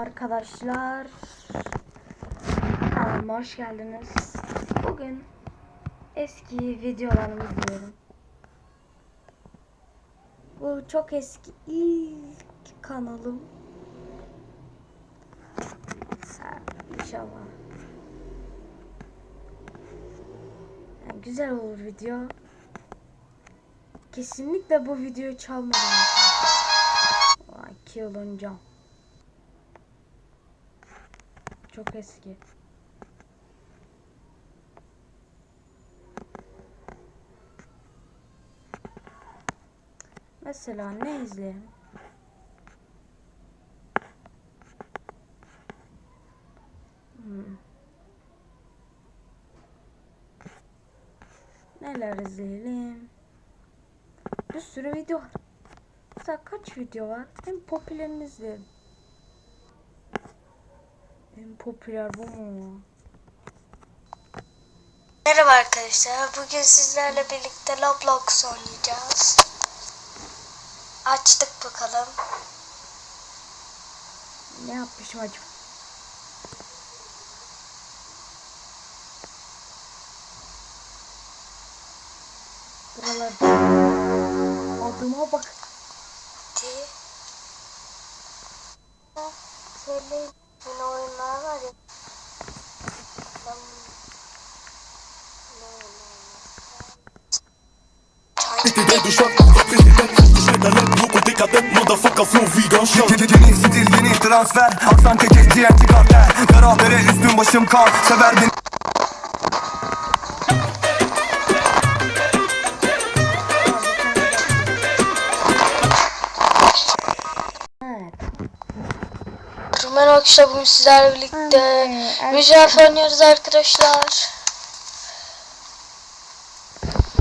Arkadaşlar kanalıma hoş geldiniz. Bugün eski videolarımı izliyorum. Bu çok eski ilk kanalım. Ha, İnşallah. Yani güzel olur video. Kesinlikle bu videoyu çalmadım. Vay, iki yıl önce. Çok eski. Mesela ne izleyelim? Hmm. Neler izleyelim? Bir sürü video var. Mesela kaç video var? En popülerini izleyelim. Popüler bu mu? Merhaba arkadaşlar. Bugün sizlerle birlikte Roblox oynayacağız. Açtık bakalım. Ne yapmışım acaba? Buralarda adıma bak. Hadi. Şöyle yine oyunlar var ya. Ben ne T'es du choc, président, de l'aide, beaucoup des cadettes, motherfucker, flow vegan, shot. Yeni stil yeni transfer Aksan kekek diyen çıkartlar Kara bere üstüm başım kan Sever beni Evet. Merhaba arkadaşlar bugün sizlerle birlikte. Mücadele oynuyoruz arkadaşlar.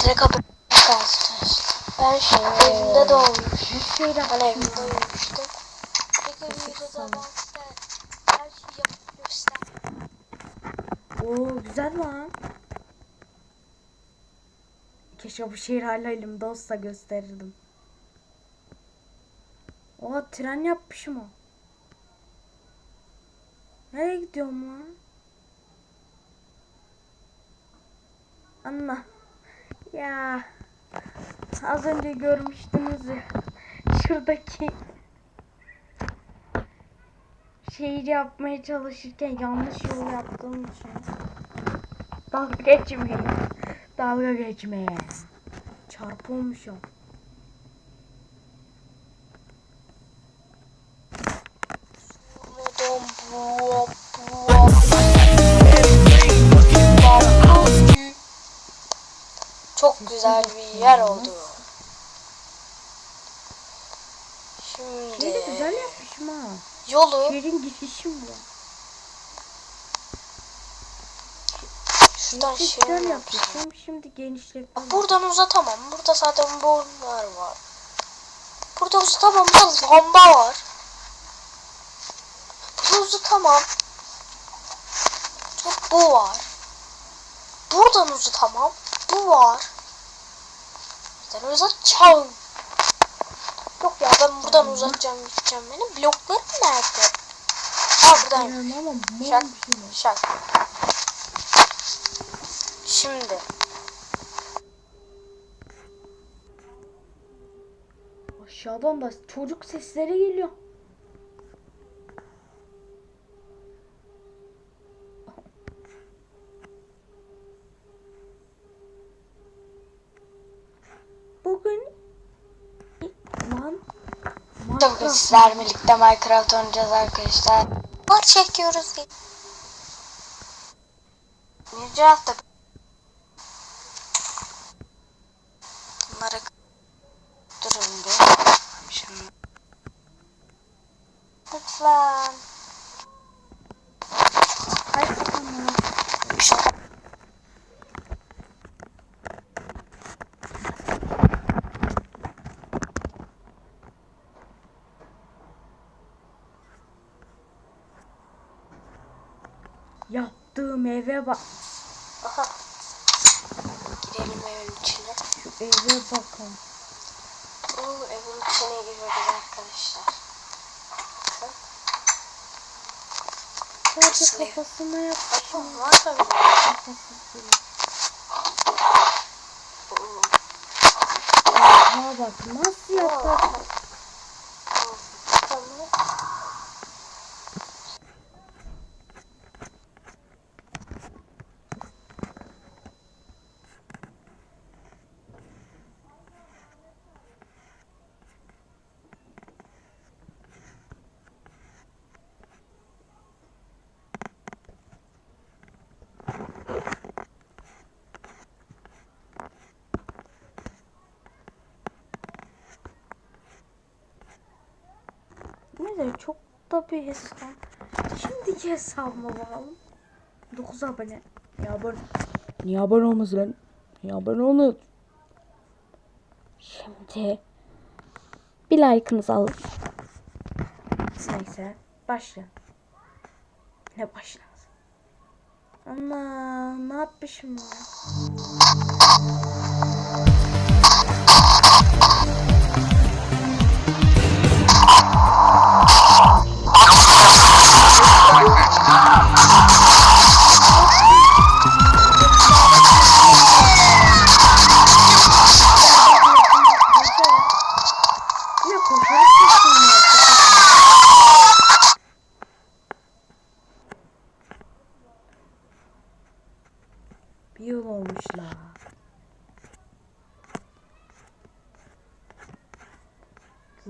Direkt kapı Ben şu evimde doğmuşum. Bir şey de Ben evimde uyumuştum. Peki videoda bahset. Her şeyi yapıp göster. Oo güzel lan. Keşke bu şehir hala elimde olsa gösterirdim. Oha tren yapmışım o. Nereye gidiyorum lan? Anla. Ya. Az önce görmüştünüz. Şuradaki şehir yapmaya çalışırken yanlış yol yaptığım için. Dalga geçmeyin. Dalga geçmeye. Çarpılmışım. Güzel bir yer oldu. Şimdi güzel yapmışım ha. yolu Şehrin girişi bu. şuradan şey güzel yapmışım. yapmışım. Şimdi genişlettim. Bak Buradan uzatamam. Burada zaten bunlar var. Burada uzatamam. Burada lamba var. Burada uzatamam. Bu var. Buradan uzatamam. Bu var. Buradan uzatacağım. Yok ya ben buradan uzatacağım gideceğim. Benim bloklarım nerede? Ha buradayım. Şak. Şak. Şimdi. Aşağıdan da çocuk sesleri geliyor. Tabii Minecraft sizler birlikte Minecraft oynayacağız arkadaşlar. Var çekiyoruz. Bir hafta Bunları durun bir. Şimdi. Lütfen. Ay, tamam. Şu Yaptığım eve bak. Aha. Girelim evin içine. Şu eve bakın. Oo, evin içine giriyoruz arkadaşlar. Bakın. Sadece kafasına yapmışım. Var tabii. Kafası Oha bak nasıl yapar? Tamam. Neyse çok da bir hesap. Şimdiki hesabıma bakalım. 9 abone. Ya abone. Niye abone olmasın lan? Niye abone olun? Şimdi bir like'ınızı alın. Neyse başla. Ne başla? Ama ne yapmışım ya? Ya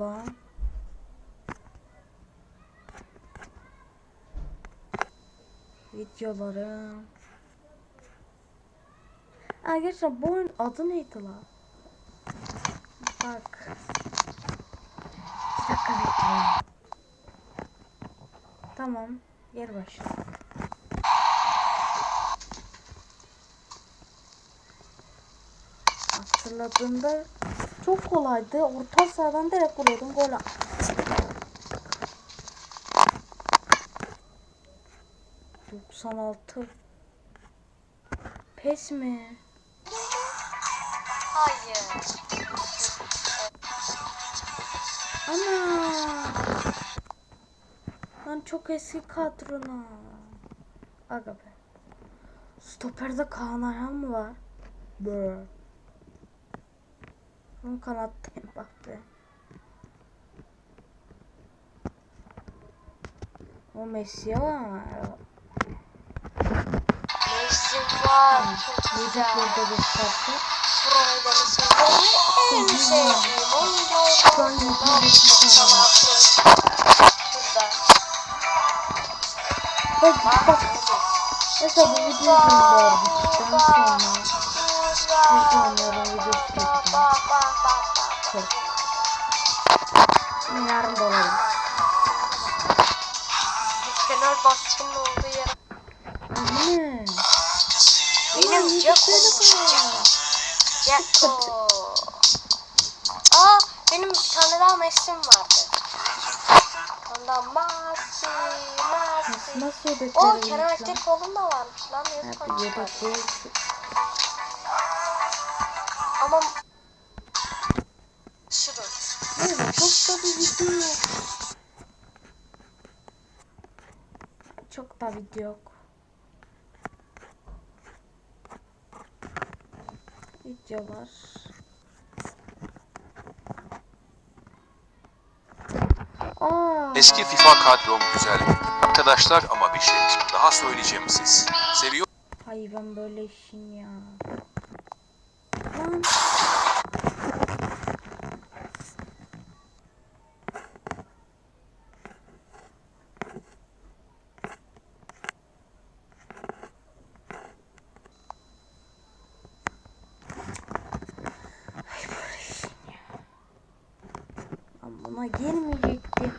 Lan. Videolarım. Arkadaşlar bu oyun adı neydi la? Bak. Bir dakika bekleyin. Tamam. Gel başla. Hatırladığımda çok kolaydı. Orta sahadan direkt vuruyordum. Gol Doksan altı. Pes mi? Hayır. Ana. Lan çok eski kadrona. Aga be. Stoperde Kaan Ayhan mı var? Bö. Onun kanattayım bak be. O Messi var. Messi var. Çok güzel. burada gösterse. Burayı Messi var. En sevdiğim oyuncu. Bak Bak. Mesela bu videoyu. Bittikten sonra. Nasıl oynuyorum bak. Çok. Yarın da olabilir. Fenerbahçe'nin olduğu yer. Anne. Benim var. Ceko. Aa benim bir tane daha Messi'm vardı. Ondan Messi, Messi. Nasıl O lan? Aktürkoğlu'nun da varmış lan. Yazık yedekleri. Ama şurada. Evet, çok da bir video yok. Çok da video yok. Videolar. Aa, Eski FIFA kadrom güzel. Arkadaşlar ama bir şey. Daha söyleyeceğim siz. Seviyor Ay ben böyle işim ya. Lan. Ay böyle işim ya. Lan buna girmeyecekti.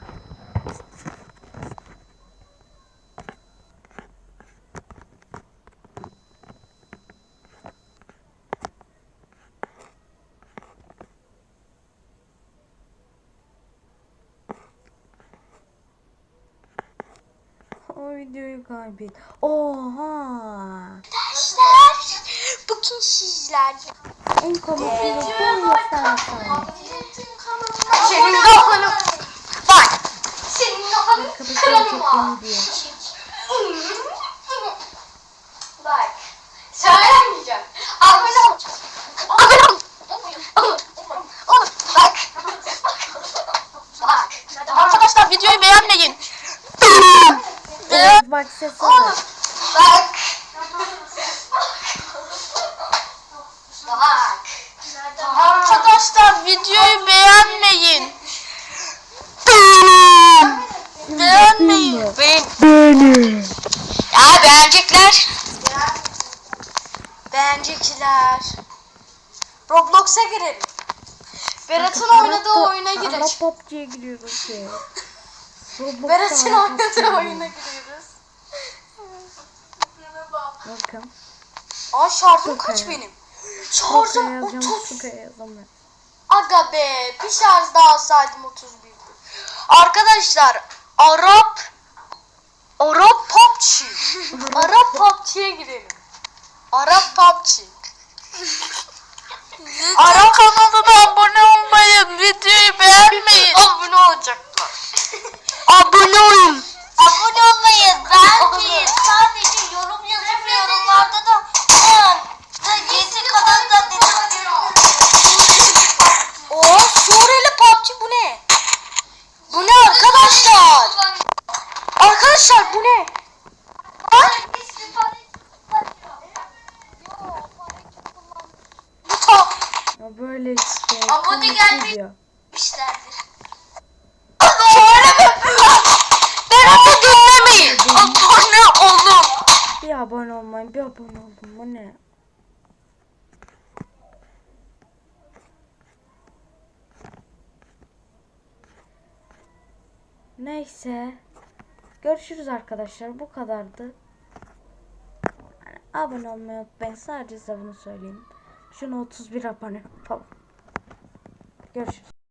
O videoyu kaybet. Oha. Arkadaşlar bugün sizlerle En komik video bu göstersen. senin kafanı bak senin kafanı Arkadaşlar çok kırarım ha. İyi diyor. Bak. Söylemeyeceğim. Abone ol. Abone ol. Bak. Bak. Arkadaşlar videoyu beğenmeyin. Bak ses Oğlum. Bak. Arkadaşlar videoyu beğenmeyin. Beğenmeyin. Beğen. Beni. Ya beğenecekler. Beğenecekler. Roblox'a girelim. Berat'ın oynadığı oyuna girelim. Arap PUBG'ye giriyoruz ya. Roblox'ta Berat'ın Arap oynadığı oyuna giriyoruz. giriyoruz. Bakın. Aa şarjım kaç benim? Şarjım yazacağım. 30. Sukaya yazamıyorum. Aga be bir şarj daha alsaydım 31'di. Arkadaşlar Arap Arap PUBG. Arap PUBG'ye girelim. Arap PUBG. Arap kanalına abone olmayın. Videoyu beğenmeyin. Abone olacaklar. abone olun. Abone olmayın. Beğenmeyin. Sadece yorum yazın ve yorumlarda da da GT kanalında dedim. Oo Suriyeli PUBG bu ne? Bu ne arkadaşlar? Arkadaşlar bu ne? Ha? Bu ta Ya böyle işte. Abone komik gelmeyi- video. işlerdir. Söyleme. Berat'ı dinlemeyin. Abone olun. Bir abone olmayın. Bir abone olun. Bu ne? Neyse. Görüşürüz arkadaşlar. Bu kadardı. Abone olmayı unutmayın. Sadece size bunu söyleyeyim. Şunu 31 abone yapalım. Görüşürüz.